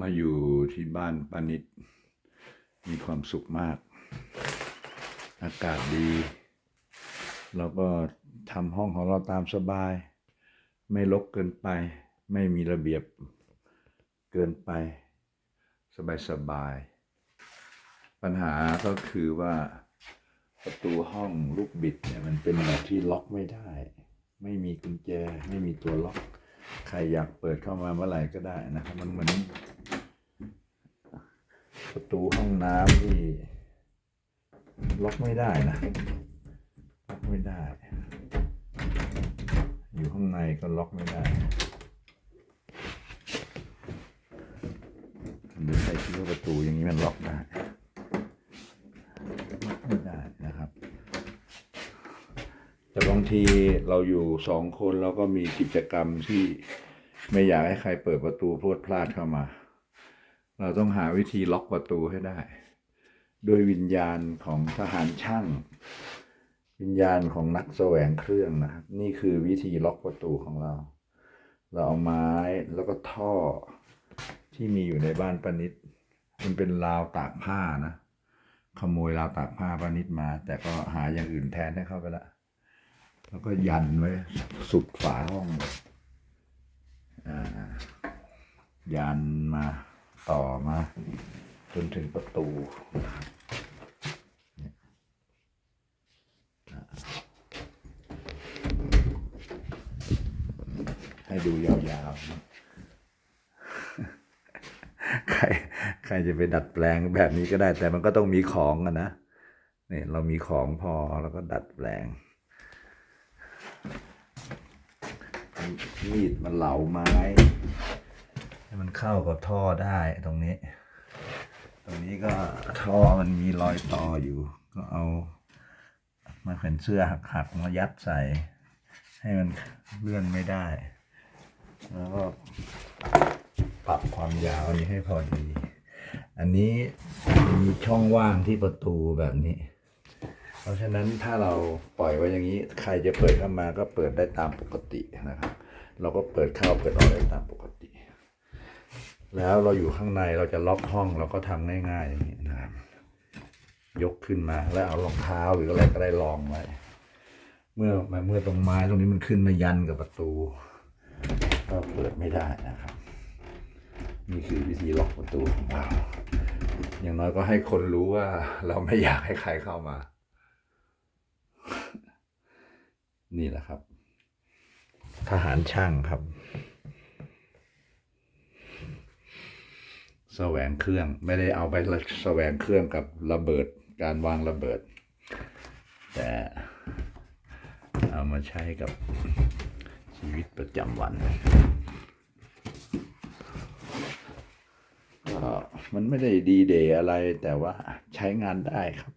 มาอยู่ที่บ้านป้านิดมีความสุขมาก อากาศดีแล้วก็ทำห้องของเราตามสบาย ไม่รกเกินไป ไม่มีระเบียบเกินไป สบายสบายๆปัญหาก็คือว่าประตูห้องลูกบิดเนี่ยมันเป็นแบบที่ล็อกไม่ได้ ไม่มีกุญแจ ไม่มีตัวล็อก ใครอยากเปิดเข้ามาเมื่อไหร่ก็ได้นะครับ มันเหมือน ประตูห้องน้ำที่ ล็อกไม่ได้นะล็อกไม่ได้ อยู่ข้างในก็ล็อกไม่ได้หรือใครคิดว่าประตูอย่างนี้มันล็อกได้ล็อกไม่ได้นะครับ แต่บางทีเราอยู่สองคนเราก็มีกิจกรรมที่ไม่อยากให้ใครเปิดประตูพรวดพลาดเข้ามา เราต้องหาวิธีล็อกประตูให้ได้โดยวิญญาณของทหารช่าง วิญญาณของนักแสวงเครื่องนะครับนี่คือวิธีล็อกประตูของเรา เราเอาไม้แล้วก็ท่อที่มีอยู่ในบ้านปานิดมันเป็นราวตากผ้านะขโมยราวตากผ้าปานิดมา แต่ก็หาอย่างอื่นแทนให้เข้าไปละแล้วก็ยันไว้สุดฝาห้องอ่ายันมา ต่อมา จนถึงประตูให้ดูยาวๆ ใครใครจะไปดัดแปลงแบบนี้ก็ได้ แต่มันก็ต้องมีของอะนะเนี่ยเรามีของพอแล้วก็ดัดแปลง มีดมันเหลาไม้ เข้ากับท่อได้ตรงนี้ ตรงนี้ก็ท่อมันมีรอยต่ออยู่ ก็เอามาเป็นเสื้อหักๆมายัดใส่ ให้มันเลื่อนไม่ได้ แล้วก็ปรับความยาวนี้ให้พอดี อันนี้มีช่องว่างที่ประตูแบบนี้ เพราะฉะนั้นถ้าเราปล่อยไว้อย่างนี้ ใครจะเปิดเข้ามาก็เปิดได้ตามปกตินะครับ เราก็เปิดเข้าเปิดออกได้ตามปกติ แล้วเราอยู่ข้างในเราจะล็อกห้องเราก็ทำง่ายๆอย่างนี้นะครับยกขึ้นมาแล้วเอารองเท้าหรืออะไรก็ได้รองไว้เมื่อเมื่อตรงไม้ตรงนี้มันขึ้นมายันกับประตู ก็เปิดไม่ได้นะครับ นี่คือวิธีล็อกประตูของเราอย่างน้อยก็ให้คนรู้ว่าเราไม่อยากให้ใครเข้ามา นี่แหละครับ ทหารช่างครับ แสวงเครื่องไม่ได้เอาไปแสวงเครื่องกับระเบิดการวางระเบิด แต่เอามาใช้กับชีวิตประจำวันก็มันไม่ได้ดีเดย์อะไรแต่ว่าใช้งานได้ครับ